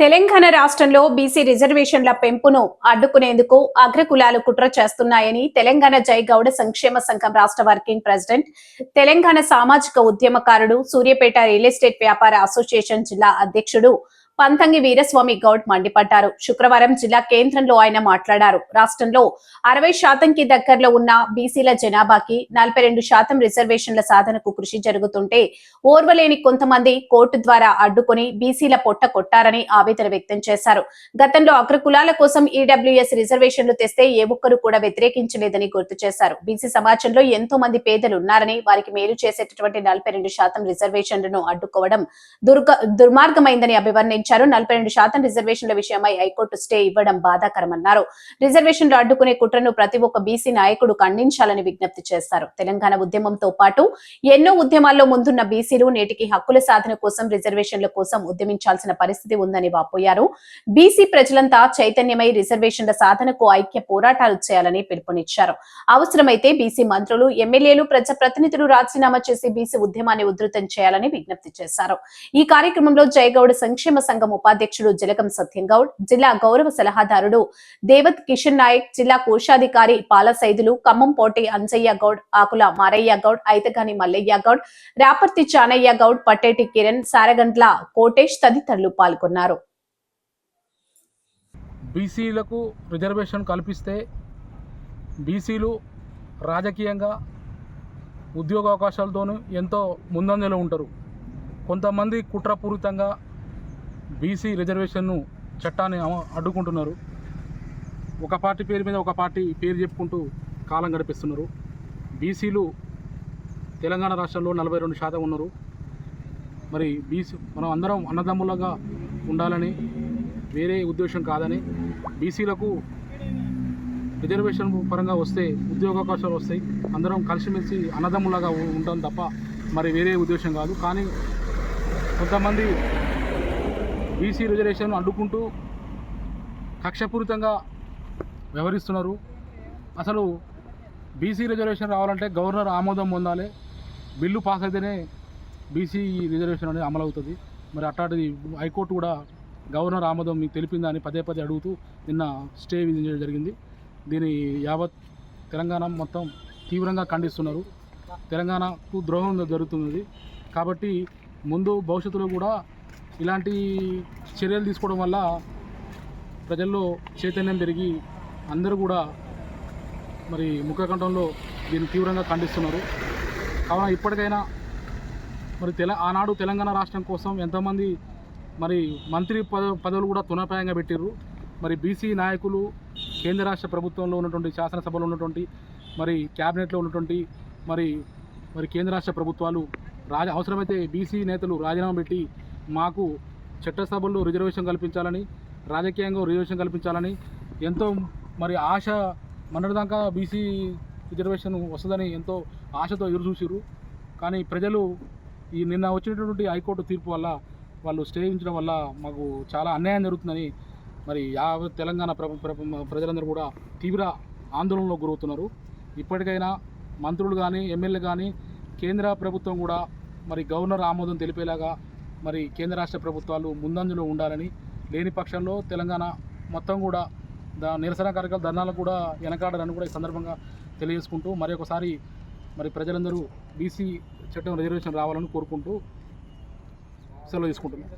తెలంగాణ రాష్ట్రంలో బీసీ రిజర్వేషన్ల పెంపును అడ్డుకునేందుకు అగ్రకులాలు కుట్ర చేస్తున్నాయని తెలంగాణ జై గౌడ సంక్షేమ సంఘం రాష్ట్ర వర్కింగ్ ప్రెసిడెంట్ తెలంగాణ సామాజిక ఉద్యమకారుడు సూర్యపేట రియల్ ఎస్టేట్ వ్యాపార అసోసియేషన్ జిల్లా అధ్యక్షుడు పంతంగి వీరస్వామి గౌడ్ మండిపడ్డారు. శుక్రవారం జిల్లా కేంద్రంలో ఆయన మాట్లాడారు. రాష్ట్రంలో అరవై శాతంకి దగ్గరలో ఉన్న బీసీల జనాభాకి నలభై రెండు శాతం రిజర్వేషన్ల సాధనకు కృషి జరుగుతుంటే ఓర్వలేని కొంతమంది కోర్టు ద్వారా అడ్డుకొని బీసీల పొట్ట కొట్టారని ఆవేదన వ్యక్తం చేశారు. గతంలో అగ్రకులాల కోసం ఈడబ్ల్యూఎస్ రిజర్వేషన్లు తెస్తే ఏ ఒక్కరు కూడా వ్యతిరేకించలేదని గుర్తు చేశారు. బీసీ సమాజంలో ఎంతో మంది పేదలు ఉన్నారని వారికి మేలు చేసేటటువంటి నలభై రెండు శాతం రిజర్వేషన్లను అడ్డుకోవడం దుర్గ దుర్మార్గమైందని అభివర్ణించారు. నలభై రెండు శాతం రిజర్వేషన్ల విషయమై హైకోర్టు స్టే ఇవ్వడం బాధాకరమన్నారు. రిజర్వేషన్లు అడ్డుకునే కుట్రను ప్రతి ఒక్క బీసీ నాయకుడు ఖండించాలని విజ్ఞప్తి చేశారు. తెలంగాణ ఉద్యమంతో పాటు ఎన్నో ఉద్యమాల్లో ముందున్న బీసీలు నేటికి హక్కుల సాధన కోసం రిజర్వేషన్ల కోసం ఉద్యమించాల్సిన పరిస్థితి ఉందని వాపోయారు. బీసీ ప్రజలంతా చైతన్యమై రిజర్వేషన్ల సాధనకు ఐక్య పోరాటాలు చేయాలని పిలుపునిచ్చారు. అవసరమైతే బీసీ మంత్రులు ఎమ్మెల్యేలు ప్రజాప్రతినిధులు రాజీనామా చేసి బీసీ ఉద్యమాన్ని ఉధృతం చేయాలని విజ్ఞప్తి చేశారు. ఈ కార్యక్రమంలో జయగౌడ్ సంక్షేమ సంఘం ఉపాధ్యక్షుడు జలకం సత్యంగౌడ్ జిల్లా గౌరవ సలహాదారుడు దేవత్ కిషన్ నాయక్ జిల్లా కోశాధికారి పాలసైదులు ఖమ్మం పోటీ అంజయ్య గౌడ్ ఆకుల మారయ్య గౌడ్ ఐతగాని మల్లయ్య గౌడ్ రాపర్తి చానయ్య గౌడ్ పట్టేటి కిరణ్ సారగంట్ల కోటేష్ తదితరులు పాల్గొన్నారు. బీసీలకు రిజర్వేషన్ కల్పిస్తే బీసీలు రాజకీయంగా ఉద్యోగ అవకాశాలతోనూ ఎంతో ముందంజలో ఉంటారు. కొంతమంది కుట్రపూరితంగా బీసీ రిజర్వేషన్ను చట్టాన్ని అడ్డుకుంటున్నారు. ఒక పార్టీ పేరు మీద ఒక పార్టీ పేరు చెప్పుకుంటూ కాలం గడిపిస్తున్నారు. బీసీలు తెలంగాణ రాష్ట్రంలో నలభై రెండు శాతం ఉన్నారు. మరి బీసీ మనం అందరం అన్నదమ్ములుగా ఉండాలని వేరే ఉద్దేశం కాదని బీసీలకు రిజర్వేషన్ పరంగా వస్తే ఉద్యోగావకాశాలు వస్తాయి. అందరం కలిసిమెలిసి అన్నదమ్ములాగా ఉంటాం తప్ప మరి వేరే ఉద్దేశం కాదు. కానీ కొంతమంది బీసీ రిజర్వేషన్ అడ్డుకుంటూ కక్షపూరితంగా వ్యవహరిస్తున్నారు. అసలు బీసీ రిజర్వేషన్ రావాలంటే గవర్నర్ ఆమోదం పొందాలి. బిల్లు పాస్ అయితేనే బీసీ రిజర్వేషన్ అనేది అమలు అవుతుంది మరి అట్లాంటిది హైకోర్టు కూడా గవర్నర్ ఆమోదం మీకు తెలిపిందా అని పదే పదే అడుగుతూ నిన్న స్టే విధించడం జరిగింది. దీని యావత్ తెలంగాణ మొత్తం తీవ్రంగా ఖండిస్తున్నారు. తెలంగాణకు ద్రోహం జరుగుతున్నది. కాబట్టి ముందు భవిష్యత్తులో కూడా ఇలాంటి చర్యలు తీసుకోవడం వల్ల ప్రజల్లో చైతన్యం పెరిగి అందరూ కూడా మరి ముఖకంఠంలో దీన్ని తీవ్రంగా ఖండిస్తున్నారు. కావున ఇప్పటికైనా మరి తెల ఆనాడు తెలంగాణ రాష్ట్రం కోసం ఎంతోమంది మరి మంత్రి పద పదవులు కూడా తునపాయంగా పెట్టిర్రు. మరి బీసీ నాయకులు కేంద్ర రాష్ట్ర ప్రభుత్వంలో ఉన్నటువంటి శాసనసభలో ఉన్నటువంటి మరి క్యాబినెట్లో ఉన్నటువంటి మరి మరి కేంద్ర రాష్ట్ర ప్రభుత్వాలు రాజ అవసరమైతే బీసీ నేతలు రాజీనామా పెట్టి మాకు చట్టసభల్లో రిజర్వేషన్ కల్పించాలని రాజకీయంగా రిజర్వేషన్ కల్పించాలని ఎంతో మరి ఆశ మొన్నటిదాకా బీసీ రిజర్వేషన్ వస్తుందని ఎంతో ఆశతో ఎదురు చూసిర్రు. కానీ ప్రజలు ఈ నిన్న వచ్చినటువంటి హైకోర్టు తీర్పు వల్ల వాళ్ళు స్టే ఉంచడం వల్ల మాకు చాలా అన్యాయం జరుగుతుందని మరి యావత్ తెలంగాణ ప్ర- ప్రజలందరూ కూడా తీవ్ర ఆందోళనలో గురవుతున్నారు. ఇప్పటికైనా మంత్రులు కానీ ఎమ్మెల్యే కానీ కేంద్ర ప్రభుత్వం కూడా మరి గవర్నర్ ఆమోదం తెలిపేలాగా మరి కేంద్ర రాష్ట్ర ప్రభుత్వాలు ముందంజలో ఉండాలని లేని పక్షంలో తెలంగాణ మొత్తం కూడా దా నిరసన కార్యక్రమ ధర్నాలకు కూడా వెనకాడరని కూడా ఈ సందర్భంగా తెలియజేసుకుంటూ మరి ఒకసారి మరి ప్రజలందరూ బీసీ చట్టం రిజర్వేషన్ రావాలని కోరుకుంటూ సెలవు తీసుకుంటున్నాం.